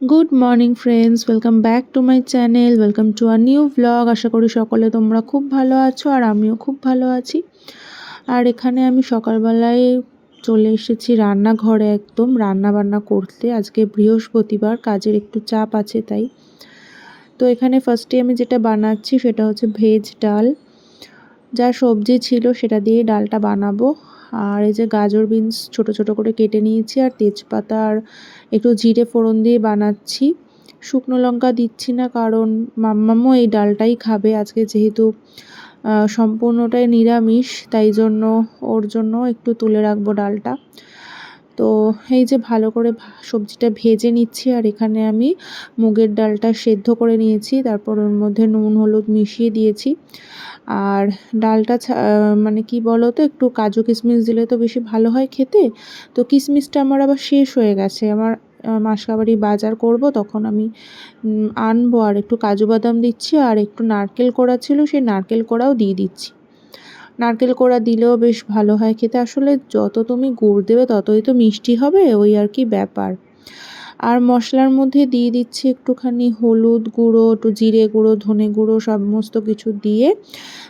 Good morning friends welcome back to my channel welcome to a new vlog আশা করি সকলে তোমরা খুব ভালো আছো আর আমিও খুব ভালো আছি। আর এখানে আমি সকালবেলায় চলে এসেছি রান্নাঘরে একদম রান্না বান্না করতে। আজকে বৃহস্পতিবার, কাজের একটু চাপ আছে তাই। তো এখানে ফার্স্টে আমি যেটা বানাচ্ছি সেটা হচ্ছে ভেজ ডাল। যা সবজি ছিল সেটা দিয়ে ডালটা বানাবো। আর এই যে গাজর বিনস ছোট ছোট করে কেটে নিয়েছি আর তেজপাতা আর একটু জিরে ফোড়ন দিয়ে বানাচ্ছি। শুকনো লঙ্কা দিচ্ছি না কারণ মাম্মামও এই ডালটাই খাবে। আজকে যেহেতু সম্পূর্ণটাই নিরামিষ, তাই জন্য ওর জন্য একটু তুলে রাখব ডালটা। তো এই যে ভালো করে সবজিটা ভেজে নিচ্ছি আর এখানে আমি মুগের ডালটা সেদ্ধ করে নিয়েছি। তারপর ওর মধ্যে নুন, হলুদ মিশিয়ে দিয়েছি। আর ডালটা মানে কি বলো তো একটু কাজু কিশমিশ দিলে তো বেশি ভালো হয় খেতে। তো কিশমিশটা আমার আবার শেষ হয়ে গেছে। আমার মাসকাবাড়ি বাজার করব, তখন আমি আনব। আর একটু কাজু বাদাম দিচ্ছি আর একটু নারকেল কোড়া ছিল, সেই নারকেল কোড়াও দিয়ে দিচ্ছি। নারকেল কোড়া দিলেও বেশ ভালো হয় খেতে। আসলে যত তুমি গুড় দেবে ততই তো মিষ্টি হবে, ওই আর কি ব্যাপার। আর মশলার মধ্যে দিয়ে দিচ্ছি একটুখানি হলুদ গুঁড়ো, একটু জিরে গুঁড়ো, ধনে গুঁড়ো সমস্ত কিছু দিয়ে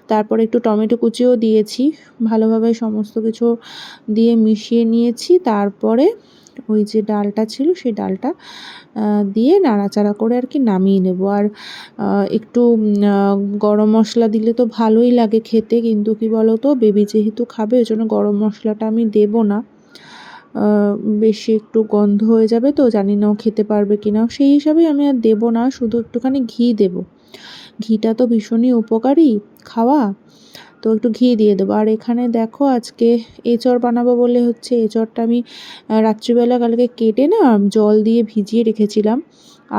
তারপর একটু টমেটো কুচিও দিয়েছি। ভালোভাবে সমস্ত কিছু দিয়ে মিশিয়ে নিয়েছি। তারপরে ওই যে ডালটা ছিল সেই ডালটা দিয়ে নাড়াচাড়া করে আর কি নামিয়ে নেব। আর একটু গরম মশলা দিলে তো ভালোই লাগে খেতে, কিন্তু কি বলো তো বেবি যেহেতু খাবে ওই জন্য গরম মশলাটা আমি দেব না। বেশি একটু গন্ধ হয়ে যাবে তো, জানি না ও খেতে পারবে কি না সেই হিসাবে আমি আর দেবো না, শুধু একটুখানি ঘি দেব। ঘিটা তো ভীষণই উপকারী, খাওয়া। তো একটু ঘি দিয়ে দেবো। আর এখানে দেখো আজকে এঁচড় বানাবো বলে হচ্ছে। এঁচড়টা আমি রাত্রিবেলা কালকে কেটে না জল দিয়ে ভিজিয়ে রেখেছিলাম।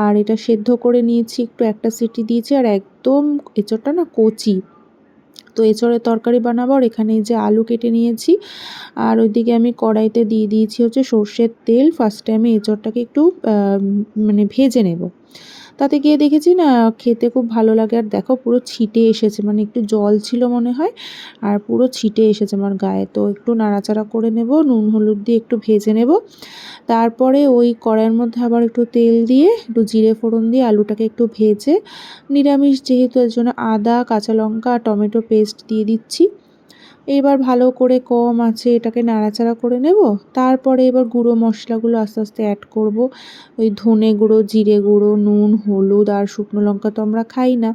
আর এটা সেদ্ধ করে নিয়েছি, একটু একটা সিটি দিয়েছি আর একদম এঁচড়টা না কচি। তো এঁচড়ের তরকারি বানাবো আর এখানে যে আলু কেটে নিয়েছি। আর ওইদিকে আমি কড়াইতে দিয়ে দিয়েছি হচ্ছে সর্ষের তেল। ফার্স্টে আমি এঁচড়টাকে একটু মানে ভেজে নেব। তাতে গিয়ে দেখেছি না, খেতে খুব ভালো লাগে। আর দেখো পুরো ছিটে এসেছে মানে একটু জল ছিল মনে হয়, আর পুরো ছিটে এসেছে আমার গায়ে। তো একটু নাড়াচাড়া করে নেব, নুন, হলুদ দিয়ে একটু ভেজে নেব। তারপরে ওই কড়াইয়ের মধ্যে আবার একটু তেল দিয়ে, একটু জিরে ফোড়ন দিয়ে আলুটাকে একটু ভেজে, নিরামিষ যেহেতু, এর জন্য আদা, কাঁচা লঙ্কা টমেটো পেস্ট দিয়ে দিচ্ছি। এবার ভালো করে কম আছে, এটাকে নাড়াচাড়া করে নেব। তারপরে এবার গুঁড়ো মশলাগুলো আস্তে আস্তে অ্যাড করব। ওই ধনে গুঁড়ো, জিরে গুঁড়ো, নুন, হলুদ আর শুকনো লঙ্কা তো আমরা খাই না।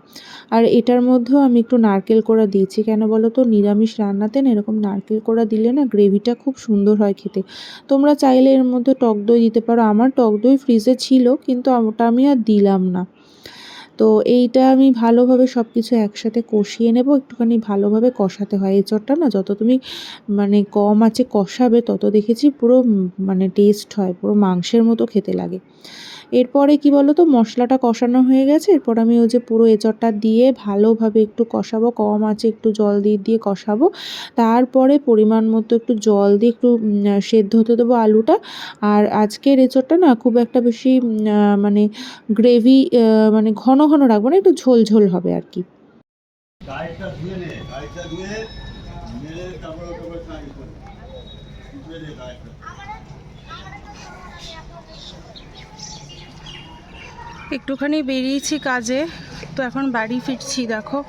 আর এটার মধ্যেও আমি একটু নারকেল কোড়া দিয়েছি। কেন বলো তো? নিরামিষ রান্নাতে না এরকম নারকেল কোড়া দিলে না গ্রেভিটা খুব সুন্দর হয় খেতে। তোমরা চাইলে এর মধ্যে টক দই দিতে পারো। আমার টক দই ফ্রিজে ছিল, কিন্তু ওটা আমি আর দিলাম না। তো এইটা আমি ভালোভাবে সব কিছু একসাথে কষিয়ে নেব, একটুখানি ভালোভাবে কষাতে হয়। এঁচড়টা না যত তুমি মানে কম আছে কষাবে তত দেখেছি পুরো মানে টেস্ট হয়, পুরো মাংসের মতো খেতে লাগে। এরপরে কি বলো তো মশলাটা কষানো হয়ে গেছে। এরপর আমি ওই যে পুরো এঁচড়টা দিয়ে ভালোভাবে একটু কষাবো, কম আছে একটু জল দিয়ে দিয়ে কষাবো। তারপরে পরিমাণ মতো একটু জল দিয়ে একটু সেদ্ধ হতে দেবো আলুটা। আর আজকের এঁচড়টা না খুব একটা বেশি মানে গ্রেভি মানে ঘন ঘন রাখব না, একটু ঝোল ঝোল হবে আর কি। একটুখানি বেরিয়েছি কাজে, তো এখন বাড়ি ফিরছি, দেখো।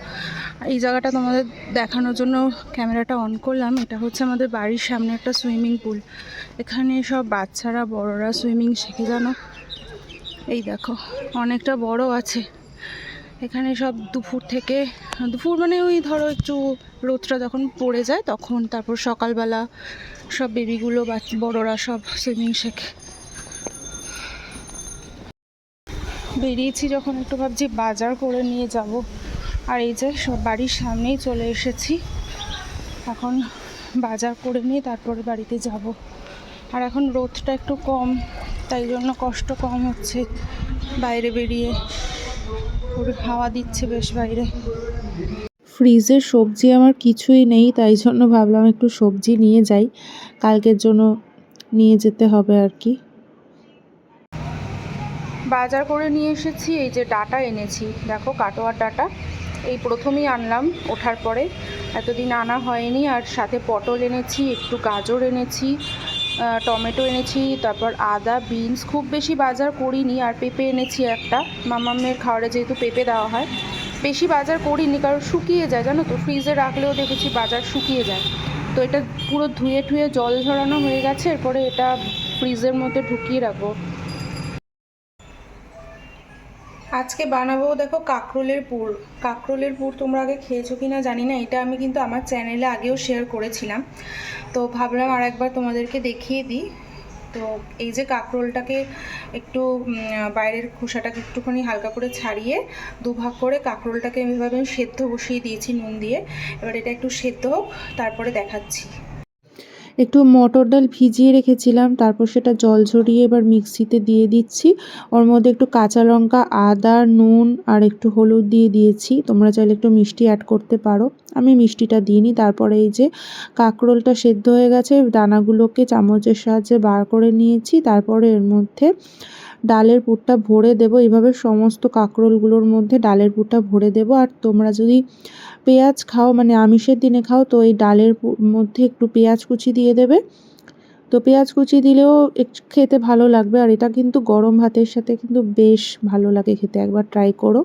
এই জায়গাটা তোমাদের দেখানোর জন্য ক্যামেরাটা অন করলাম, এটা হচ্ছে আমাদের বাড়ির সামনে একটা সুইমিং পুল। এখানে সব বাচ্চারা, বড়রা সুইমিং শেখে, জানো? এই দেখো, অনেকটা বড় আছে। এখানে সব দুপুর থেকে, দুপুর মানে ওই ধরো একটু রোদটা যখন পড়ে যায়, তখন তারপর সকালবেলা সব বেবিগুলো বা বড়রা সব সুইমিং শেখে। বেরিয়েছি যখন একটু ভাবছি বাজার করে নিয়ে যাব। আর এই যে সব বাড়ির সামনেই চলে এসেছি। এখন বাজার করে নিয়ে তারপরে বাড়িতে যাব। আর এখন রোদটা একটু কম, তাই জন্য কষ্ট কম হচ্ছে বাইরে বেরিয়ে। হাওয়া দিচ্ছে বেশ বাইরে। ফ্রিজে সবজি আমার কিছুই নেই, তাই জন্য ভাবলাম একটু সবজি নিয়ে যাই। কালকের জন্য নিয়ে যেতে হবে আর কি। বাজার করে নিয়ে এসেছি, এই যে ডাটা এনেছি। দেখো কাটোয়ার ডাটা, এই প্রথমেই আনলাম, ওঠার পরে এতদিন আনা হয়নি, আর সাথে পটল এনেছি, একটু গাজর এনেছি টমেটো এনেছি, তারপর আদা, বিনস, খুব বেশি বাজার করিনি, আর পেঁপে এনেছি একটা। মামামের খাওয়ারে যেহেতু পেঁপে দেওয়া হয়, বেশি বাজার করিনি, কারণ শুকিয়ে যায়, জানো তো? ফ্রিজে রাখলেও দেখেছি বাজার শুকিয়ে যায়। তো এটা পুরো ধুয়ে ঠুয়ে জল ঝরানো হয়ে গেছে, এরপরে এটা ফ্রিজের মধ্যে ঢুকিয়ে রাখব। আজকে বানাবো দেখো কাঁকরোলের পুর। কাঁকরোলের পুর তোমরা আগে খেয়েছো কি না জানি না, এটা আমি কিন্তু আমার চ্যানেলে আগেও শেয়ার করেছিলাম। তো ভাবলাম আর একবার তোমাদেরকে দেখিয়ে দিই। তো এই যে কাঁকরোলটাকে একটু বাইরের খোসাটাকে একটুখানি হালকা করে ছাড়িয়ে দুভাগ করে কাঁকরোলটাকে এভাবে সেদ্ধ বসিয়ে দিয়েছি নুন দিয়ে। এবার এটা একটু সেদ্ধ হোক, তারপরে দেখাচ্ছি। একটু মটর ডাল ভিজিয়ে রেখেছিলাম, তারপর সেটা জল ঝরিয়ে এবার মিক্সিতে দিয়ে দিচ্ছি। ওর মধ্যে একটু কাঁচা লঙ্কা, আদা, নুন আর একটু হলুদ দিয়ে দিয়েছি। তোমরা চাইলে একটু মিষ্টি অ্যাড করতে পারো। আমি মিষ্টিটা দিইনি, তারপরে এই যে কাঁকরোলটা সেদ্ধ হয়ে গেছে, দানাগুলোকে চামচের সাহায্যে বার করে নিয়েছি। তারপরে এর মধ্যে ডালের পুরটা ভরে দেবো। এভাবে সমস্ত কাঁকরোলগুলোর মধ্যে ডালের পুরটা ভরে দেবো। আর তোমরা যদি পেঁয়াজ খাও মানে আমিষের দিনে খাও, তো এই ডালের মধ্যে একটু পেঁয়াজ কুচি দিয়ে দেবে। তো পেঁয়াজ কুচি দিলেও খেতে ভালো লাগবে। আর এটা কিন্তু গরম ভাতের সাথে কিন্তু বেশ ভালো লাগে খেতে। একবার ট্রাই করো।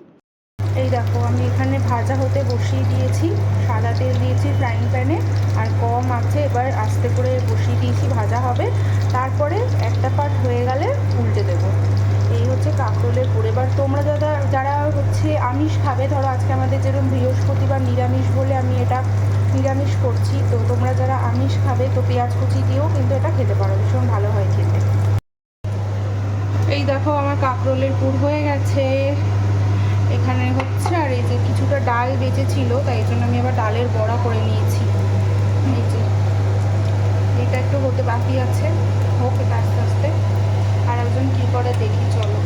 এই দেখো, আমি এখানে ভাজা হতে বসিয়ে দিয়েছি। সাদা তেল দিয়েছি ফ্রাইং প্যানে আর কম আছে, এবার আস্তে করে বসিয়ে দিয়েছি, ভাজা হবে। তারপরে একটা পার্ট হয়ে গেলে উল্টে দেবো। এই হচ্ছে কাঁকরোলের পুর। এবার তোমরা যারা যারা হচ্ছে আমিষ খাবে, ধরো আজকে আমাদের যেরকম বৃহস্পতিবার নিরামিষ বলে আমি এটা নিরামিষ করছি, তো তোমরা যারা আমিষ খাবে, তো পেঁয়াজ কুচি দিয়েও কিন্তু এটা খেতে পারো, ভীষণ ভালো হয় খেতে। এই দেখো আমার কাঁকরোলের পুর হয়ে গেছে। এখানে হচ্ছে, আর এই যে কিছুটা ডাল বেঁচে ছিল তাই জন্য আমি আবার ডালের বড়া করে নিয়েছি। এই যে, এটা একটু হতে বাকি আছে, হোক এটা আস্তে আস্তে। আর একজন কী করে দেখি, চলো।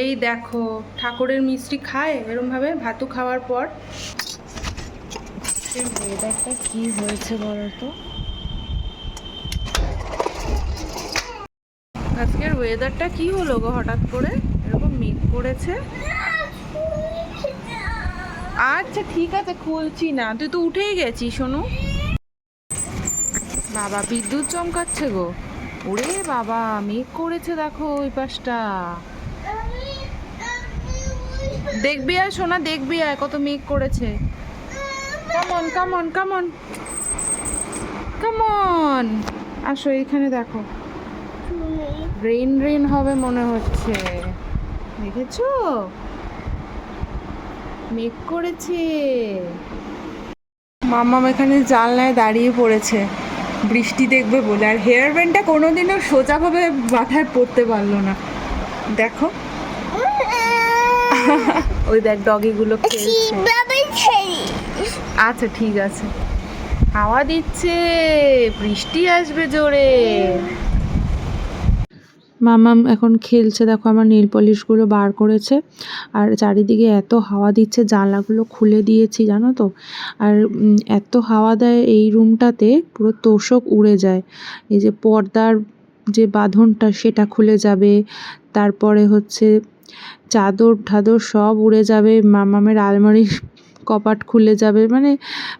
এই দেখো, ঠাকুরের মিষ্টি খায়, এরমভাবে ভাতু খাওয়ার পর। ওয়েদারটা কি হয়েছে বলো তো আজকের ওয়েদারটা কি হলো গো হঠাৎ করে? এরকম মেঘ করেছে? আচ্ছা ঠিক আছে, খুলছি না। তুই তো উঠেই গেছিস শোনু বাবা, বিদ্যুৎ চমকাচ্ছে গো। ওরে বাবা, মেঘ করেছে দেখো ওই পাশটা। দেখবি আর সোনা, দেখবি আর কত মেঘ করেছে। কামন কামন কামন কামন আসো এখানে দেখো। রেইন রেইন হবে মনে হচ্ছে। দেখেছ? মেঘ করেছে। মাম্মাম এখানে জানলায় দাঁড়িয়ে পড়েছে। বৃষ্টি দেখবে বলে। আর হেয়ার ব্যান্ডটা কোনোদিনও সোজাভাবে মাথায় পড়তে পারল না। দেখো। ওই দেখ ডগিগুলো খেলছে। আচ্ছা ঠিক আছে। হাওয়া দিচ্ছে বৃষ্টি আসবে জোরে। মামাম এখন খেলছে দেখো আমার নীল পলিশগুলো বার করেছে। আর চারিদিকে এত হাওয়া দিচ্ছে জানলাগুলো খুলে দিয়েছি জানো তো? আর এত হাওয়া দেয় এই রুমটাতে পুরো তোষক উড়ে যায়। এই যে পর্দার যে বাঁধনটা সেটা খুলে যাবে। তারপরে হচ্ছে চাদর ঠাদর সব উড়ে যাবে, মামামের আলমারির কপাট খুলে যাবে মানে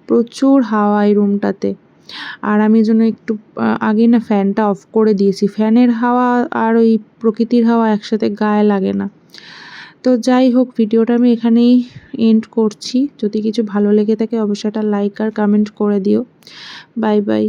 প্রচুর হাওয়া এই রুমটাতে। আর আমি জন্য একটু আগে না ফ্যানটা অফ করে দিয়েছি। ফ্যানের হাওয়া আর ওই প্রকৃতির হাওয়া একসাথে গায়ে লাগে না। তো যাই হোক, ভিডিওটা আমি এখানেই এন্ড করছি। যদি কিছু ভালো লেগে থাকে, অবশ্যই একটা লাইক আর কমেন্ট করে দিও। Bye bye